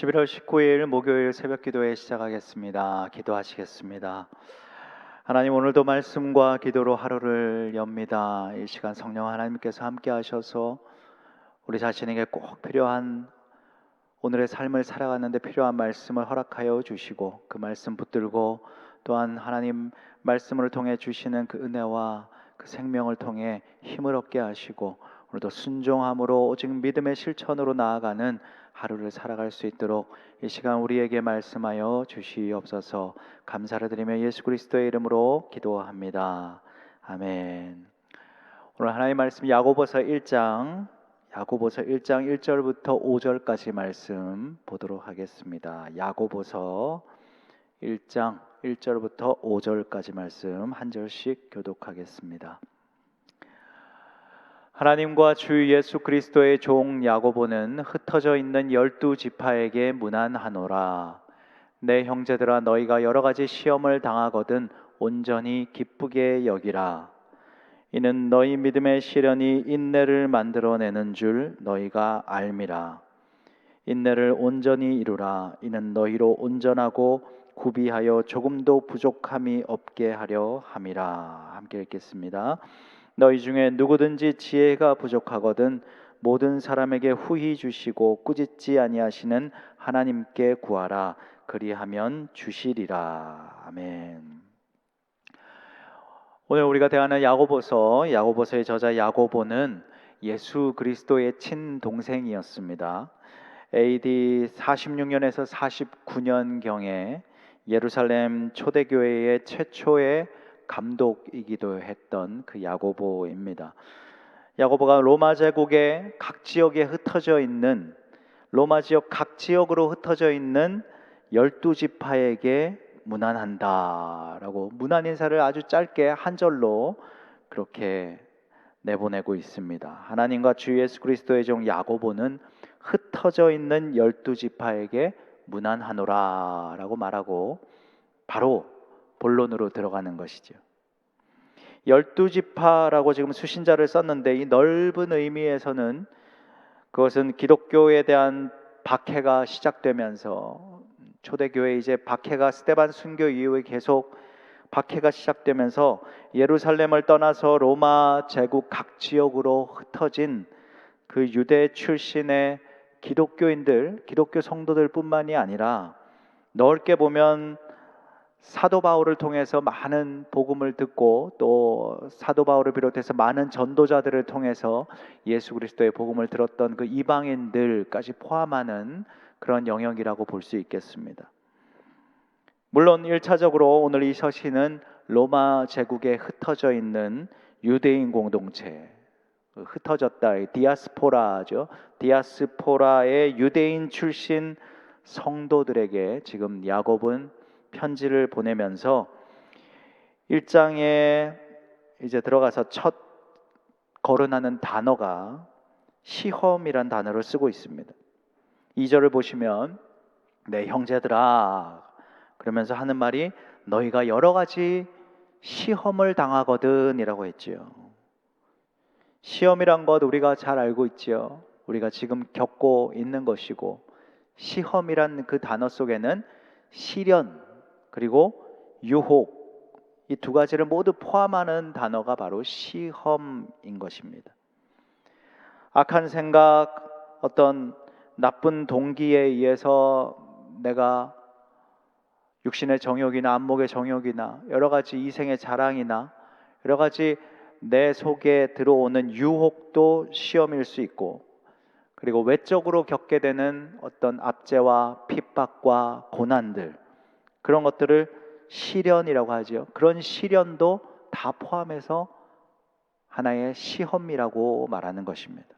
11월 19일 목요일 새벽 기도회 시작하겠습니다. 기도하시겠습니다. 하나님 오늘도 말씀과 기도로 하루를 엽니다. 이 시간 성령 하나님께서 함께 하셔서 우리 자신에게 꼭 필요한 오늘의 삶을 살아가는데 필요한 말씀을 허락하여 주시고 그 말씀 붙들고 또한 하나님 말씀을 통해 주시는 그 은혜와 그 생명을 통해 힘을 얻게 하시고 오늘도 순종함으로 오직 믿음의 실천으로 나아가는 하루를 살아갈 수 있도록 이 시간 우리에게 말씀하여 주시옵소서 감사를 드리며 예수 그리스도의 이름으로 기도합니다. 아멘. 오늘 하나님 말씀 야고보서 1장 야고보서 1장 1절부터 5절까지 말씀 보도록 하겠습니다. 야고보서 1장 1절부터 5절까지 말씀 한 절씩 교독하겠습니다. 하나님과 주 예수 그리스도의 종 야고보는 흩어져 있는 열두 지파에게 문안하노라. 내 형제들아 너희가 여러 가지 시험을 당하거든 온전히 기쁘게 여기라. 이는 너희 믿음의 시련이 인내를 만들어내는 줄 너희가 알미라. 인내를 온전히 이루라. 이는 너희로 온전하고 구비하여 조금도 부족함이 없게 하려 함이라. 함께 읽겠습니다. 너희 중에 누구든지 지혜가 부족하거든 모든 사람에게 후히 주시고 꾸짖지 아니하시는 하나님께 구하라 그리하면 주시리라 아멘. 오늘 우리가 대하는 야고보서 야고보서의 저자 야고보는 예수 그리스도의 친동생이었습니다. AD 46년에서 49년 경에 예루살렘 초대교회의 최초의 감독이기도 했던 그 야고보입니다. 야고보가 로마 제국의 각 지역에 흩어져 있는 로마 지역 각 지역으로 흩어져 있는 열두 지파에게 문안한다라고 문안 인사를 아주 짧게 한 절로 그렇게 내보내고 있습니다. 하나님과 주 예수 그리스도의 종 야고보는 흩어져 있는 열두 지파에게 문안하노라라고 말하고 바로 본론으로 들어가는 것이죠. 열두 지파라고 지금 수신자를 썼는데 이 넓은 의미에서는 그것은 기독교에 대한 박해가 시작되면서 초대교회 이제 박해가 스테반 순교 이후에 계속 박해가 시작되면서 예루살렘을 떠나서 로마 제국 각 지역으로 흩어진 그 유대 출신의 기독교인들, 기독교 성도들뿐만이 아니라 넓게 보면 사도 바울을 통해서 많은 복음을 듣고 또 사도 바울을 비롯해서 많은 전도자들을 통해서 예수 그리스도의 복음을 들었던 그 이방인들까지 포함하는 그런 영역이라고 볼 수 있겠습니다. 물론 1차적으로 오늘 이 서신은 로마 제국에 흩어져 있는 유대인 공동체 흩어졌다 디아스포라죠. 디아스포라의 유대인 출신 성도들에게 지금 야곱은 편지를 보내면서 1장에 이제 들어가서 첫 거론하는 단어가 시험이란 단어를 쓰고 있습니다. 2절을 보시면 내 형제들아 그러면서 하는 말이 너희가 여러 가지 시험을 당하거든이라고 했지요. 시험이란 것 우리가 잘 알고 있지요. 우리가 지금 겪고 있는 것이고 시험이란 그 단어 속에는 시련 그리고 유혹 이 두 가지를 모두 포함하는 단어가 바로 시험인 것입니다. 악한 생각, 어떤 나쁜 동기에 의해서 내가 육신의 정욕이나 안목의 정욕이나 여러 가지 이생의 자랑이나 여러 가지 내 속에 들어오는 유혹도 시험일 수 있고 그리고 외적으로 겪게 되는 어떤 압제와 핍박과 고난들 그런 것들을 시련이라고 하지요. 그런 시련도 다 포함해서 하나의 시험이라고 말하는 것입니다.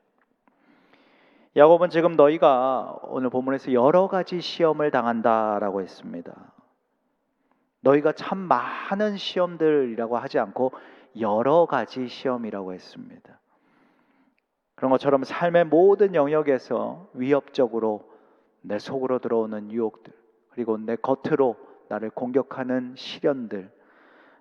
야곱은 지금 너희가 오늘 본문에서 여러 가지 시험을 당한다라고 했습니다. 너희가 참 많은 시험들이라고 하지 않고 여러 가지 시험이라고 했습니다. 그런 것처럼 삶의 모든 영역에서 위협적으로 내 속으로 들어오는 유혹들, 그리고 내 겉으로 나를 공격하는 시련들,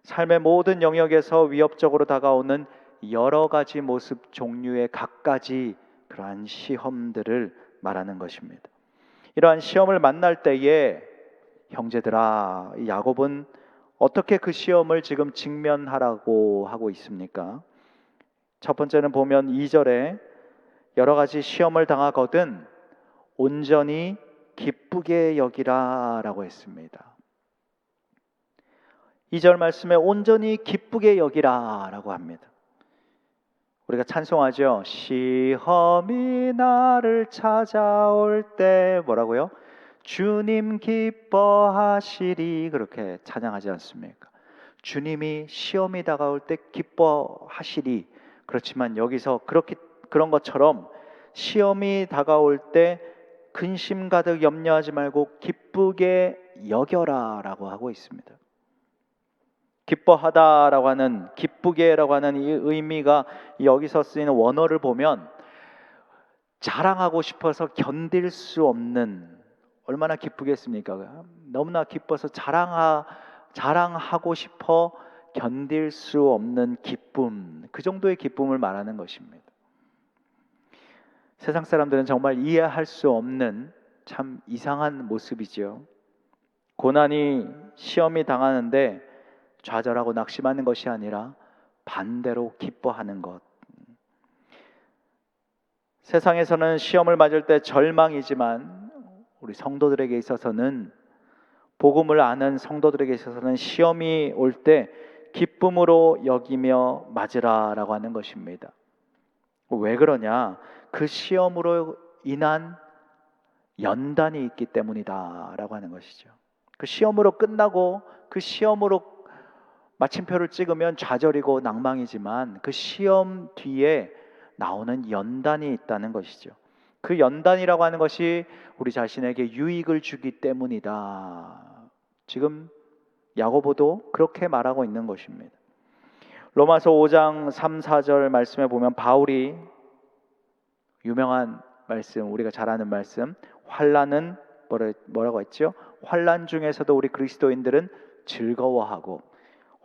삶의 모든 영역에서 위협적으로 다가오는 여러 가지 모습 종류의 갖가지 그러한 시험들을 말하는 것입니다. 이러한 시험을 만날 때에 형제들아, 이 야곱은 어떻게 그 시험을 지금 직면하라고 하고 있습니까? 첫 번째는 보면 2절에 여러 가지 시험을 당하거든 온전히 기쁘게 여기라라고 했습니다. 2절 말씀에 온전히 기쁘게 여기라라고 합니다. 우리가 찬송하죠. 시험이 나를 찾아올 때 뭐라고요? 주님 기뻐하시리 그렇게 찬양하지 않습니까? 주님이 시험이 다가올 때 기뻐하시리. 그렇지만 여기서 그렇게 그런 것처럼 시험이 다가올 때 근심 가득 염려하지 말고 기쁘게 여겨라라고 하고 있습니다. 기뻐하다라고 하는 기쁘게라고 하는 이 의미가 여기서 쓰이는 원어를 보면 자랑하고 싶어서 견딜 수 없는 얼마나 기쁘겠습니까? 너무나 기뻐서 자랑하 자랑하고 싶어 견딜 수 없는 기쁨, 그 정도의 기쁨을 말하는 것입니다. 세상 사람들은 정말 이해할 수 없는 참 이상한 모습이죠. 고난이 시험이 당하는데 좌절하고 낙심하는 것이 아니라 반대로 기뻐하는 것. 세상에서는 시험을 맞을 때 절망이지만 우리 성도들에게 있어서는 복음을 아는 성도들에게 있어서는 시험이 올 때 기쁨으로 여기며 맞으라라고 하는 것입니다. 왜 그러냐? 그 시험으로 인한 연단이 있기 때문이다라고 하는 것이죠. 그 시험으로 끝나고 그 시험으로 마침표를 찍으면 좌절이고 낭망이지만 그 시험 뒤에 나오는 연단이 있다는 것이죠. 그 연단이라고 하는 것이 우리 자신에게 유익을 주기 때문이다. 지금 야고보도 그렇게 말하고 있는 것입니다. 로마서 5장 3, 4절 말씀에 보면 바울이 유명한 말씀, 우리가 잘 아는 말씀, 환란은 뭐라, 뭐라고 했죠? 환란 중에서도 우리 그리스도인들은 즐거워하고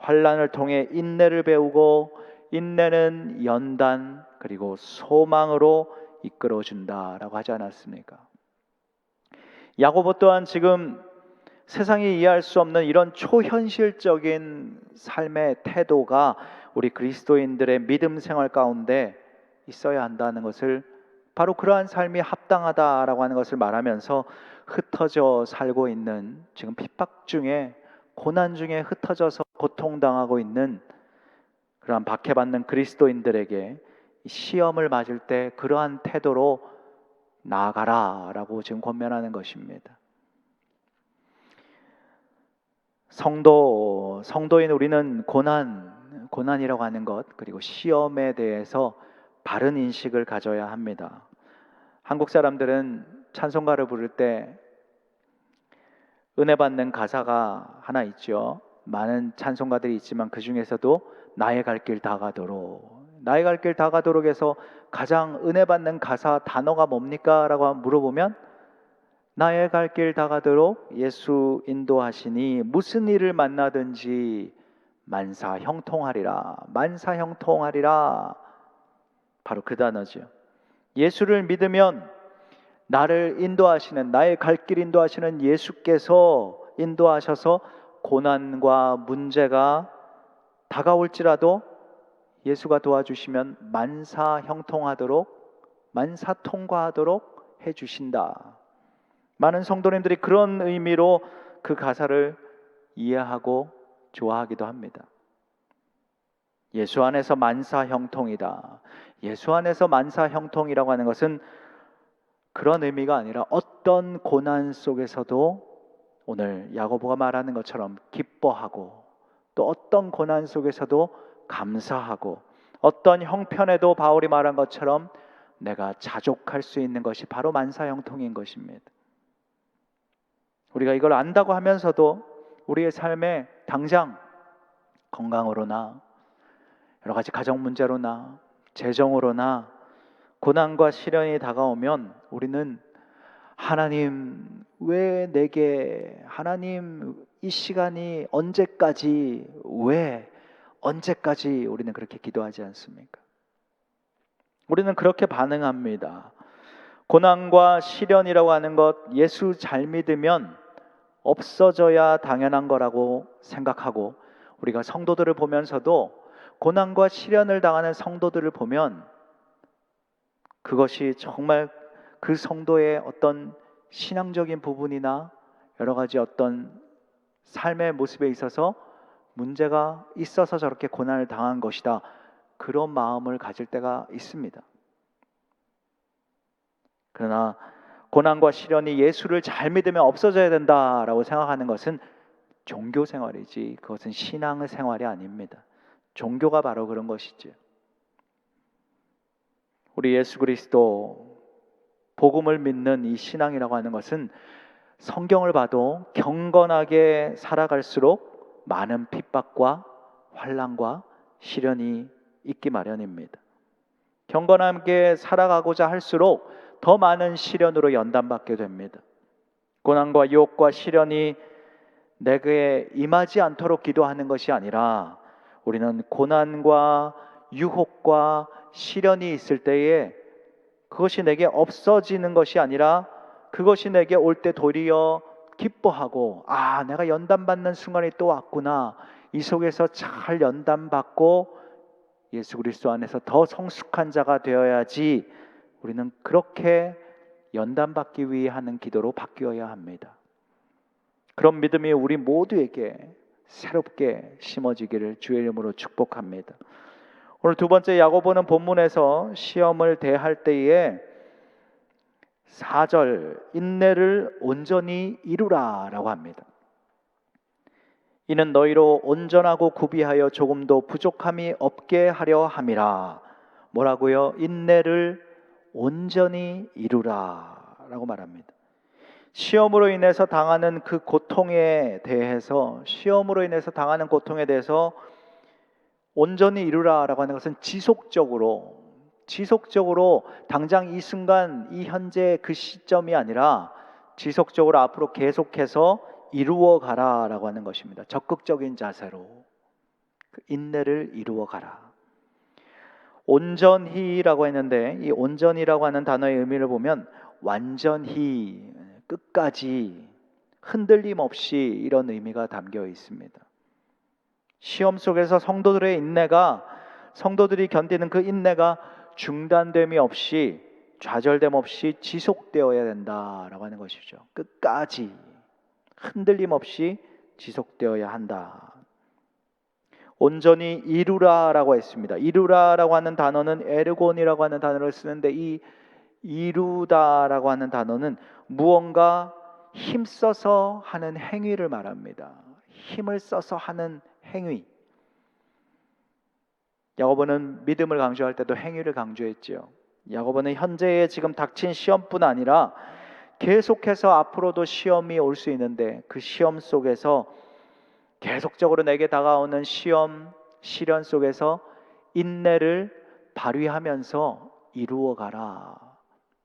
환란을 통해 인내를 배우고 인내는 연단 그리고 소망으로 이끌어 준다라고 하지 않았습니까? 야고보 또한 지금 세상이 이해할 수 없는 이런 초현실적인 삶의 태도가 우리 그리스도인들의 믿음 생활 가운데 있어야 한다는 것을 바로 그러한 삶이 합당하다라고 하는 것을 말하면서 흩어져 살고 있는 지금 핍박 중에 고난 중에 흩어져서 고통당하고 있는 그러한 박해받는 그리스도인들에게 시험을 맞을 때 그러한 태도로 나아가라라고 지금 권면하는 것입니다. 성도 성도인 우리는 고난 고난이라고 하는 것 그리고 시험에 대해서 바른 인식을 가져야 합니다. 한국 사람들은 찬송가를 부를 때 은혜 받는 가사가 하나 있죠. 많은 찬송가들이 있지만 그 중에서도 나의 갈 길 다가도록 나의 갈 길 다가도록에서 가장 은혜 받는 가사 단어가 뭡니까?라고 물어보면 나의 갈 길 다가도록 예수 인도하시니 무슨 일을 만나든지 만사 형통하리라 만사 형통하리라 바로 그 단어죠. 예수를 믿으면 나를 인도하시는 나의 갈 길 인도하시는 예수께서 인도하셔서 고난과 문제가 다가올지라도 예수가 도와주시면 만사 형통하도록 만사 통과하도록 해 주신다. 많은 성도님들이 그런 의미로 그 가사를 이해하고 좋아하기도 합니다. 예수 안에서 만사 형통이다. 예수 안에서 만사 형통이라고 하는 것은 그런 의미가 아니라 어떤 고난 속에서도 오늘 야고보가 말하는 것처럼 기뻐하고 또 어떤 고난 속에서도 감사하고 어떤 형편에도 바울이 말한 것처럼 내가 자족할 수 있는 것이 바로 만사형통인 것입니다. 우리가 이걸 안다고 하면서도 우리의 삶에 당장 건강으로나 여러 가지 가정 문제로나 재정으로나 고난과 시련이 다가오면 우리는 하나님 왜 내게 하나님 이 시간이 언제까지 왜 언제까지 우리는 그렇게 기도하지 않습니까? 우리는 그렇게 반응합니다. 고난과 시련이라고 하는 것 예수 잘 믿으면 없어져야 당연한 거라고 생각하고 우리가 성도들을 보면서도 고난과 시련을 당하는 성도들을 보면 그것이 정말 그 성도의 어떤 신앙적인 부분이나 여러 가지 어떤 삶의 모습에 있어서 문제가 있어서 저렇게 고난을 당한 것이다. 그런 마음을 가질 때가 있습니다. 그러나 고난과 시련이 예수를 잘 믿으면 없어져야 된다라고 생각하는 것은 종교 생활이지 그것은 신앙의 생활이 아닙니다. 종교가 바로 그런 것이지. 우리 예수 그리스도 복음을 믿는 이 신앙이라고 하는 것은 성경을 봐도 경건하게 살아갈수록 많은 핍박과 환란과 시련이 있기 마련입니다. 경건하게 살아가고자 할수록 더 많은 시련으로 연단받게 됩니다. 고난과 유혹과 시련이 내게 임하지 않도록 기도하는 것이 아니라 우리는 고난과 유혹과 시련이 있을 때에 그것이 내게 없어지는 것이 아니라 그것이 내게 올 때 도리어 기뻐하고 아 내가 연단받는 순간이 또 왔구나 이 속에서 잘 연단받고 예수 그리스도 안에서 더 성숙한 자가 되어야지 우리는 그렇게 연단받기 위해 하는 기도로 바뀌어야 합니다. 그런 믿음이 우리 모두에게 새롭게 심어지기를 주의 이름으로 축복합니다. 오늘 두 번째 야고보는 본문에서 시험을 대할 때에 4절 인내를 온전히 이루라라고 합니다. 이는 너희로 온전하고 구비하여 조금도 부족함이 없게 하려 함이라. 뭐라고요? 인내를 온전히 이루라라고 말합니다. 시험으로 인해서 당하는 그 고통에 대해서 시험으로 인해서 당하는 고통에 대해서 온전히 이루라라고 하는 것은 지속적으로 지속적으로 당장 이 순간 이 현재 그 시점이 아니라 지속적으로 앞으로 계속해서 이루어 가라라고 하는 것입니다. 적극적인 자세로 그 인내를 이루어 가라. 온전히라고 했는데 이 온전히라고 하는 단어의 의미를 보면 완전히 끝까지 흔들림 없이 이런 의미가 담겨 있습니다. 시험 속에서 성도들의 인내가 성도들이 견디는 그 인내가 중단됨이 없이 좌절됨 없이 지속되어야 된다라고 하는 것이죠. 끝까지 흔들림 없이 지속되어야 한다. 온전히 이루라라고 했습니다. 이루라라고 하는 단어는 에르곤이라고 하는 단어를 쓰는데 이 이루다라고 하는 단어는 무언가 힘써서 하는 행위를 말합니다. 힘을 써서 하는 행위. 야고보는 믿음을 강조할 때도 행위를 강조했지요. 야고보는 현재의 지금 닥친 시험뿐 아니라 계속해서 앞으로도 시험이 올 수 있는데 그 시험 속에서 계속적으로 내게 다가오는 시험, 시련 속에서 인내를 발휘하면서 이루어 가라.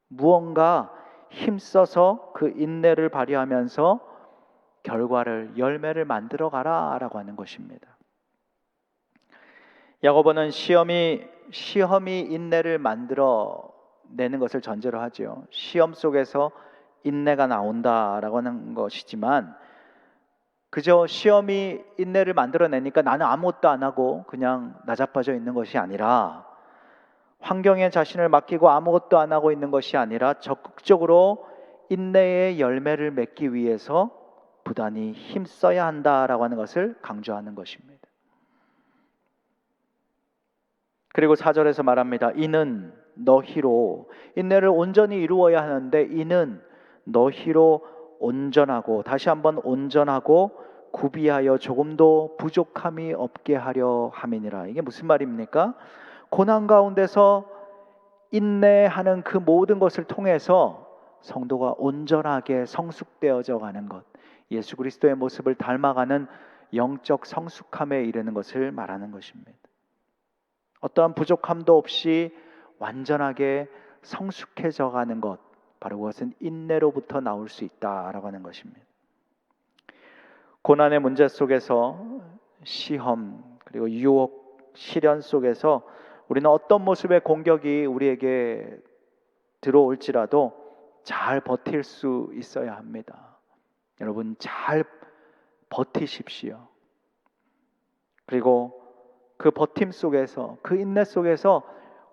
무언가 힘써서 그 인내를 발휘하면서 결과를 열매를 만들어 가라라고 하는 것입니다. 야고보는 시험이 시험이 인내를 만들어 내는 것을 전제로 하죠. 시험 속에서 인내가 나온다라고 하는 것이지만 그저 시험이 인내를 만들어내니까 나는 아무것도 안 하고 그냥 나자빠져 있는 것이 아니라 환경에 자신을 맡기고 아무것도 안 하고 있는 것이 아니라 적극적으로 인내의 열매를 맺기 위해서 부단히 힘써야 한다라고 하는 것을 강조하는 것입니다. 그리고 사절에서 말합니다. 이는 너희로 인내를 온전히 이루어야 하는데 이는 너희로 온전하고 다시 한번 온전하고 구비하여 조금도 부족함이 없게 하려 함이니라. 이게 무슨 말입니까? 고난 가운데서 인내하는 그 모든 것을 통해서 성도가 온전하게 성숙되어져 가는 것, 예수 그리스도의 모습을 닮아가는 영적 성숙함에 이르는 것을 말하는 것입니다. 어떠한 부족함도 없이 완전하게 성숙해져 가는 것, 바로 그것은 인내로부터 나올 수 있다라고 하는 것입니다. 고난의 문제 속에서 시험 그리고 유혹 시련 속에서 우리는 어떤 모습의 공격이 우리에게 들어올지라도 잘 버틸 수 있어야 합니다. 여러분 잘 버티십시오. 그리고 그 버팀 속에서 그 인내 속에서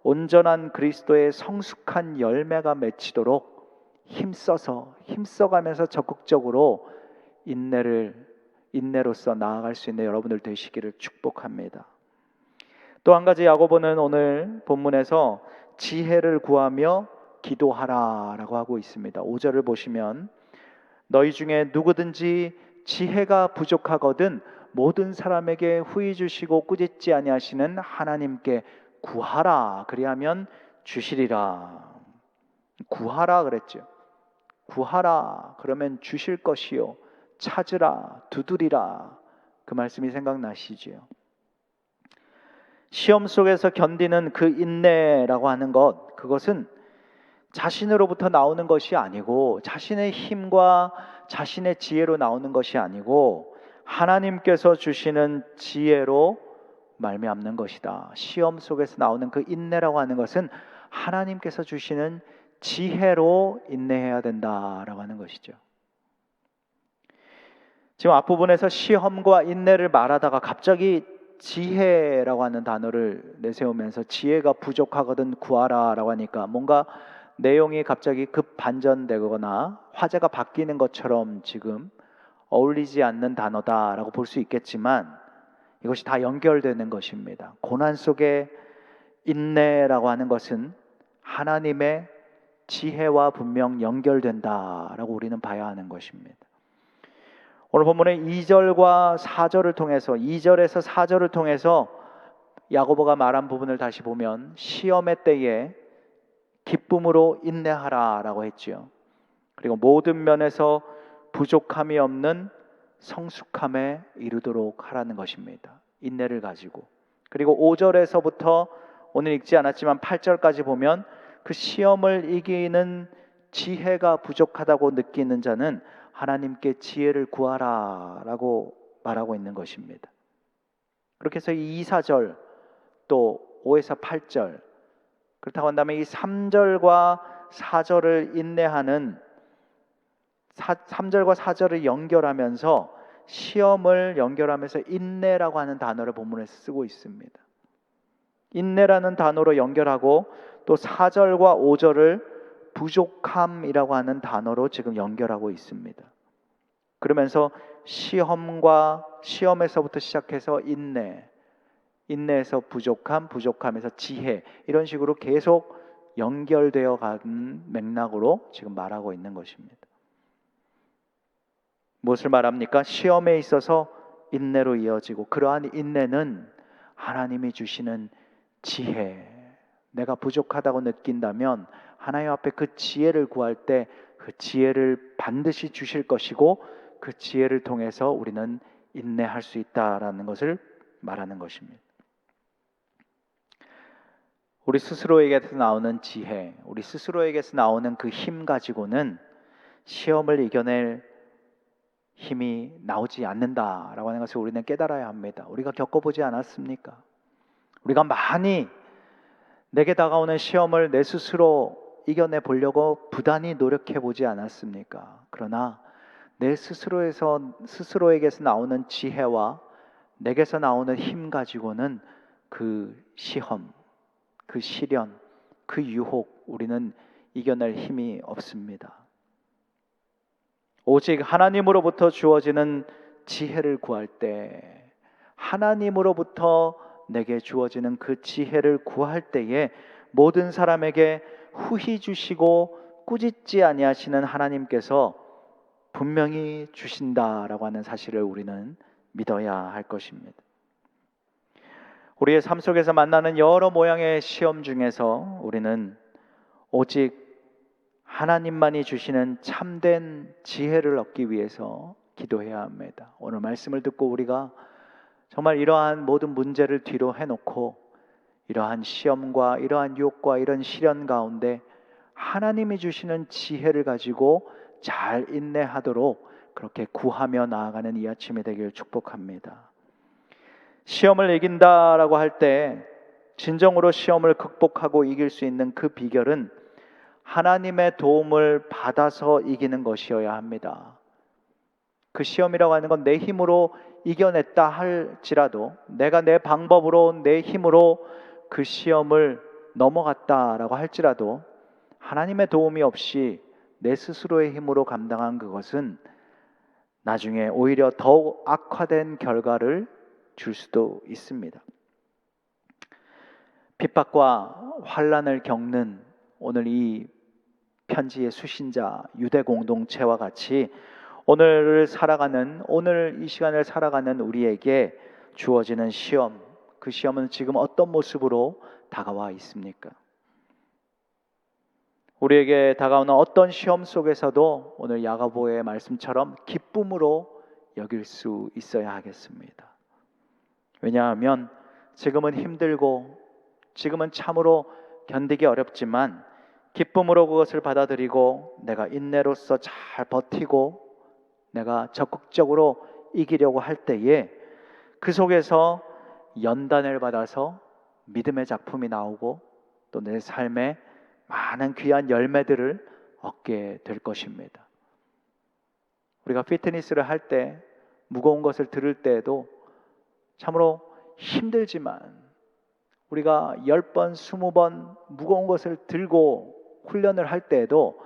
온전한 그리스도의 성숙한 열매가 맺히도록 힘써서 힘써가면서 적극적으로 인내를 인내로서 나아갈 수 있는 여러분들 되시기를 축복합니다. 또 한 가지 야고보는 오늘 본문에서 지혜를 구하며 기도하라라고 하고 있습니다. 5절을 보시면 너희 중에 누구든지 지혜가 부족하거든 모든 사람에게 후히 주시고 꾸짖지 아니하시는 하나님께 구하라 그리하면 주시리라. 구하라 그랬죠. 구하라 그러면 주실 것이요 찾으라 두드리라 그 말씀이 생각나시지요. 시험 속에서 견디는 그 인내라고 하는 것 그것은 자신으로부터 나오는 것이 아니고 자신의 힘과 자신의 지혜로 나오는 것이 아니고 하나님께서 주시는 지혜로 말미암는 것이다. 시험 속에서 나오는 그 인내라고 하는 것은 하나님께서 주시는 지혜로 인내해야 된다라고 하는 것이죠. 지금 앞부분에서 시험과 인내를 말하다가 갑자기 지혜라고 하는 단어를 내세우면서 지혜가 부족하거든 구하라라고 하니까 뭔가 내용이 갑자기 급 반전되거나 화제가 바뀌는 것처럼 지금 어울리지 않는 단어다라고 볼 수 있겠지만 이것이 다 연결되는 것입니다. 고난 속에 인내라고 하는 것은 하나님의 지혜와 분명 연결된다라고 우리는 봐야 하는 것입니다. 오늘 본문의 2절과 4절을 통해서 2절에서 4절을 통해서 야고보가 말한 부분을 다시 보면 시험의 때에 기쁨으로 인내하라라고 했지요. 그리고 모든 면에서 부족함이 없는 성숙함에 이르도록 하라는 것입니다. 인내를 가지고. 그리고 5절에서부터 오늘 읽지 않았지만 8절까지 보면 그 시험을 이기는 지혜가 부족하다고 느끼는 자는 하나님께 지혜를 구하라라고 말하고 있는 것입니다. 그렇게 해서 이 2, 4절 또 5에서 8절 그렇다고 한다면 이 3절과 4절을 인내하는 3절과 4절을 연결하면서 시험을 연결하면서 인내라고 하는 단어를 본문에서 쓰고 있습니다. 인내라는 단어로 연결하고 또 4절과 5절을 부족함이라고 하는 단어로 지금 연결하고 있습니다. 그러면서 시험과 시험에서부터 시작해서 인내, 인내에서 부족함, 부족함에서 지혜 이런 식으로 계속 연결되어 가는 맥락으로 지금 말하고 있는 것입니다. 무엇을 말합니까? 시험에 있어서 인내로 이어지고 그러한 인내는 하나님이 주시는 지혜. 내가 부족하다고 느낀다면 하나님 앞에 그 지혜를 구할 때 그 지혜를 반드시 주실 것이고 그 지혜를 통해서 우리는 인내할 수 있다라는 것을 말하는 것입니다. 우리 스스로에게서 나오는 지혜, 우리 스스로에게서 나오는 그 힘 가지고는 시험을 이겨낼 힘이 나오지 않는다라고 하는 것을 우리는 깨달아야 합니다. 우리가 겪어보지 않았습니까? 우리가 많이 내게 다가오는 시험을 내 스스로 이겨내 보려고 부단히 노력해 보지 않았습니까? 그러나 내 스스로에서 스스로에게서 나오는 지혜와 내게서 나오는 힘 가지고는 그 시험, 그 시련, 그 유혹 우리는 이겨낼 힘이 없습니다. 오직 하나님으로부터 주어지는 지혜를 구할 때 하나님으로부터 내게 주어지는 그 지혜를 구할 때에 모든 사람에게 후히 주시고 꾸짖지 아니하시는 하나님께서 분명히 주신다라고 하는 사실을 우리는 믿어야 할 것입니다. 우리의 삶 속에서 만나는 여러 모양의 시험 중에서 우리는 오직 하나님만이 주시는 참된 지혜를 얻기 위해서 기도해야 합니다. 오늘 말씀을 듣고 우리가 정말 이러한 모든 문제를 뒤로 해놓고 이러한 시험과 이러한 유혹과 이런 시련 가운데 하나님이 주시는 지혜를 가지고 잘 인내하도록 그렇게 구하며 나아가는 이 아침이 되길 축복합니다. 시험을 이긴다라고 할 때 진정으로 시험을 극복하고 이길 수 있는 그 비결은 하나님의 도움을 받아서 이기는 것이어야 합니다. 그 시험이라고 하는 건 내 힘으로 이겨냈다 할지라도 내가 내 방법으로 내 힘으로 그 시험을 넘어갔다라고 할지라도 하나님의 도움이 없이 내 스스로의 힘으로 감당한 그것은 나중에 오히려 더욱 악화된 결과를 줄 수도 있습니다. 핍박과 환란을 겪는 오늘 이 편지의 수신자 유대 공동체와 같이 오늘을 살아가는 오늘 이 시간을 살아가는 우리에게 주어지는 시험 그 시험은 지금 어떤 모습으로 다가와 있습니까? 우리에게 다가오는 어떤 시험 속에서도 오늘 야가보의 말씀처럼 기쁨으로 여길 수 있어야 하겠습니다. 왜냐하면 지금은 힘들고 지금은 참으로 견디기 어렵지만 기쁨으로 그것을 받아들이고 내가 인내로서 잘 버티고 내가 적극적으로 이기려고 할 때에 그 속에서 연단을 받아서 믿음의 작품이 나오고 또 내 삶에 많은 귀한 열매들을 얻게 될 것입니다. 우리가 피트니스를 할 때 무거운 것을 들을 때에도 참으로 힘들지만 우리가 열 번, 스무 번 무거운 것을 들고 훈련을 할 때에도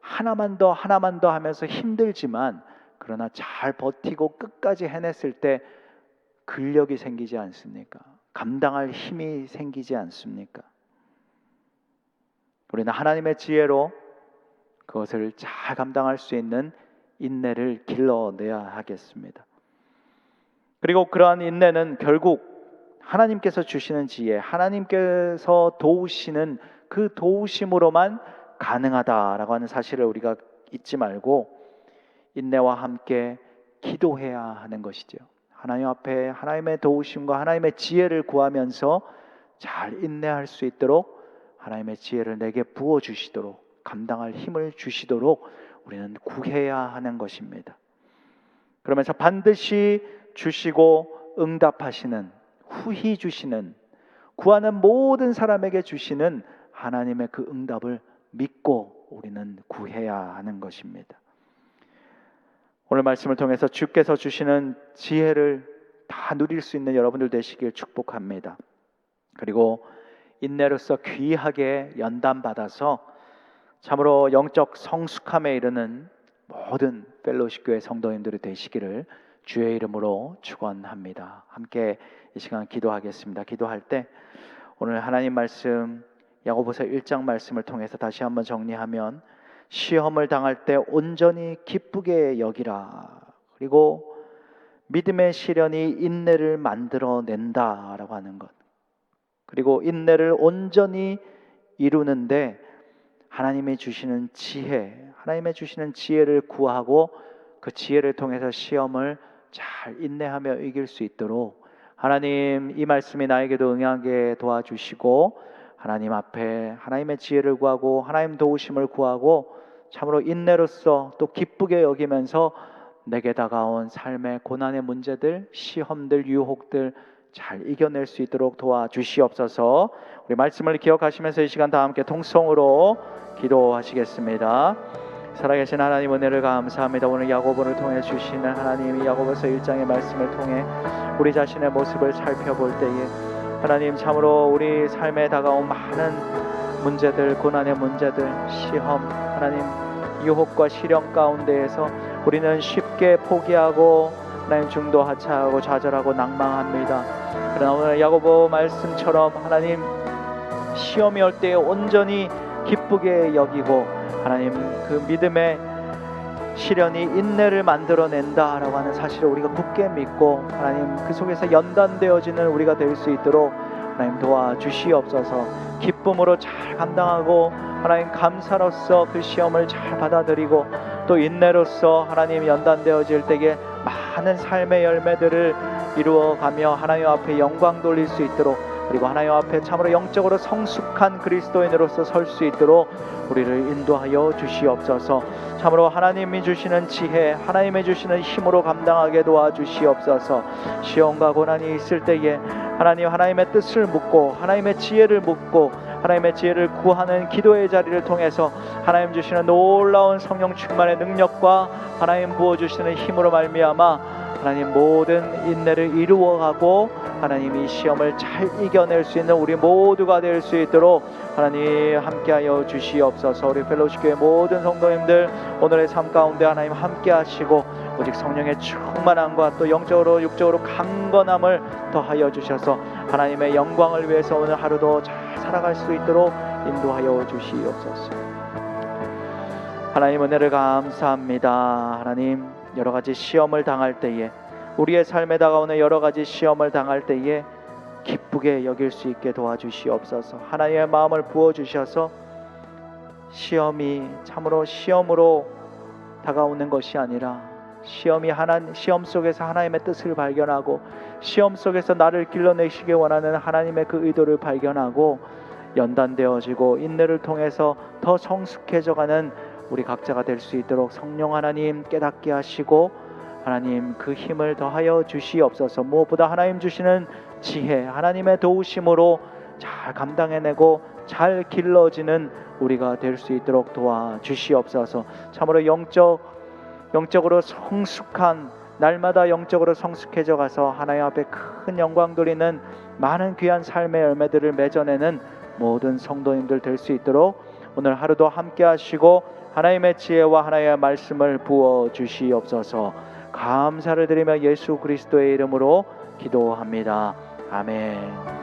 하나만 더, 하나만 더 하면서 힘들지만 그러나 잘 버티고 끝까지 해냈을 때 근력이 생기지 않습니까? 감당할 힘이 생기지 않습니까? 우리는 하나님의 지혜로 그것을 잘 감당할 수 있는 인내를 길러내야 하겠습니다. 그리고 그러한 인내는 결국 하나님께서 주시는 지혜, 하나님께서 도우시는 그 도우심으로만 가능하다라고 하는 사실을 우리가 잊지 말고 인내와 함께 기도해야 하는 것이죠. 하나님 앞에 하나님의 도우심과 하나님의 지혜를 구하면서 잘 인내할 수 있도록 하나님의 지혜를 내게 부어 주시도록 감당할 힘을 주시도록 우리는 구해야 하는 것입니다. 그러면서 반드시 주시고 응답하시는 후히 주시는 구하는 모든 사람에게 주시는 하나님의 그 응답을 믿고 우리는 구해야 하는 것입니다. 오늘 말씀을 통해서 주께서 주시는 지혜를 다 누릴 수 있는 여러분들 되시길 축복합니다. 그리고 인내로서 귀하게 연단받아서 참으로 영적 성숙함에 이르는 모든 펠로십 교회 성도님들이 되시기를 주의 이름으로 축원합니다. 함께 이 시간 기도하겠습니다. 기도할 때 오늘 하나님 말씀 야고보서 1장 말씀을 통해서 다시 한번 정리하면 시험을 당할 때 온전히 기쁘게 여기라. 그리고 믿음의 시련이 인내를 만들어 낸다라고 하는 것. 그리고 인내를 온전히 이루는데 하나님이 주시는 지혜, 하나님의 주시는 지혜를 구하고 그 지혜를 통해서 시험을 잘 인내하며 이길 수 있도록 하나님 이 말씀이 나에게도 응하게 도와주시고 하나님 앞에 하나님의 지혜를 구하고 하나님 도우심을 구하고 참으로 인내로서 또 기쁘게 여기면서 내게 다가온 삶의 고난의 문제들, 시험들, 유혹들 잘 이겨낼 수 있도록 도와주시옵소서. 우리 말씀을 기억하시면서 이 시간 다 함께 통성으로 기도하시겠습니다. 살아계신 하나님 은혜를 감사합니다. 오늘 야고보를 통해 주시는 하나님이 야고보서 1장의 말씀을 통해 우리 자신의 모습을 살펴볼 때에 하나님 참으로 우리 삶에 다가온 많은 문제들, 고난의 문제들, 시험, 하나님 유혹과 시련 가운데에서 우리는 쉽게 포기하고 하나님 중도 하차하고 좌절하고 낭망합니다. 그러나 오늘 야고보 말씀처럼 하나님 시험이 올 때에 온전히 기쁘게 여기고 하나님 그 믿음의 시련이 인내를 만들어낸다라고 하는 사실을 우리가 굳게 믿고 하나님 그 속에서 연단되어지는 우리가 될 수 있도록 하나님 도와주시옵소서. 기쁨으로 잘 감당하고 하나님 감사로서 그 시험을 잘 받아들이고 또 인내로서 하나님 연단되어질 때에 많은 삶의 열매들을 이루어가며 하나님 앞에 영광 돌릴 수 있도록 그리고 하나님 앞에 참으로 영적으로 성숙한 그리스도인으로서 설 수 있도록 우리를 인도하여 주시옵소서. 참으로 하나님이 주시는 지혜, 하나님이 주시는 힘으로 감당하게 도와주시옵소서. 시험과 고난이 있을 때에 하나님 하나님의 뜻을 묻고 하나님의 지혜를 묻고 하나님의 지혜를 구하는 기도의 자리를 통해서 하나님 주시는 놀라운 성령 충만의 능력과 하나님 부어 주시는 힘으로 말미암아 하나님 모든 인내를 이루어가고 하나님 이 시험을 잘 이겨낼 수 있는 우리 모두가 될 수 있도록 하나님 함께하여 주시옵소서. 우리 펠로시교의 모든 성도님들 오늘의 삶 가운데 하나님 함께하시고 오직 성령의 충만함과 또 영적으로 육적으로 강건함을 더하여 주셔서 하나님의 영광을 위해서 오늘 하루도 잘 살아갈 수 있도록 인도하여 주시옵소서. 하나님 은혜를 감사합니다. 하나님 여러 가지 시험을 당할 때에 우리의 삶에 다가오는 여러 가지 시험을 당할 때에 기쁘게 여길 수 있게 도와주시옵소서. 하나님의 마음을 부어 주셔서 시험이 참으로 시험으로 다가오는 것이 아니라 시험이 하나 시험 속에서 하나님의 뜻을 발견하고 시험 속에서 나를 길러내시기 원하는 하나님의 그 의도를 발견하고 연단되어지고 인내를 통해서 더 성숙해져가는 우리 각자가 될 수 있도록 성령 하나님 깨닫게 하시고 하나님 그 힘을 더하여 주시옵소서. 무엇보다 하나님 주시는 지혜, 하나님의 도우심으로 잘 감당해내고 잘 길러지는 우리가 될 수 있도록 도와 주시옵소서. 참으로 영적 영적으로 성숙한 날마다 영적으로 성숙해져 가서 하나님 앞에 큰 영광 돌리는 많은 귀한 삶의 열매들을 맺어내는 모든 성도님들 될 수 있도록 오늘 하루도 함께 하시고 하나님의 지혜와 하나님의 말씀을 부어 주시옵소서. 감사를 드리며 예수 그리스도의 이름으로 기도합니다. 아멘.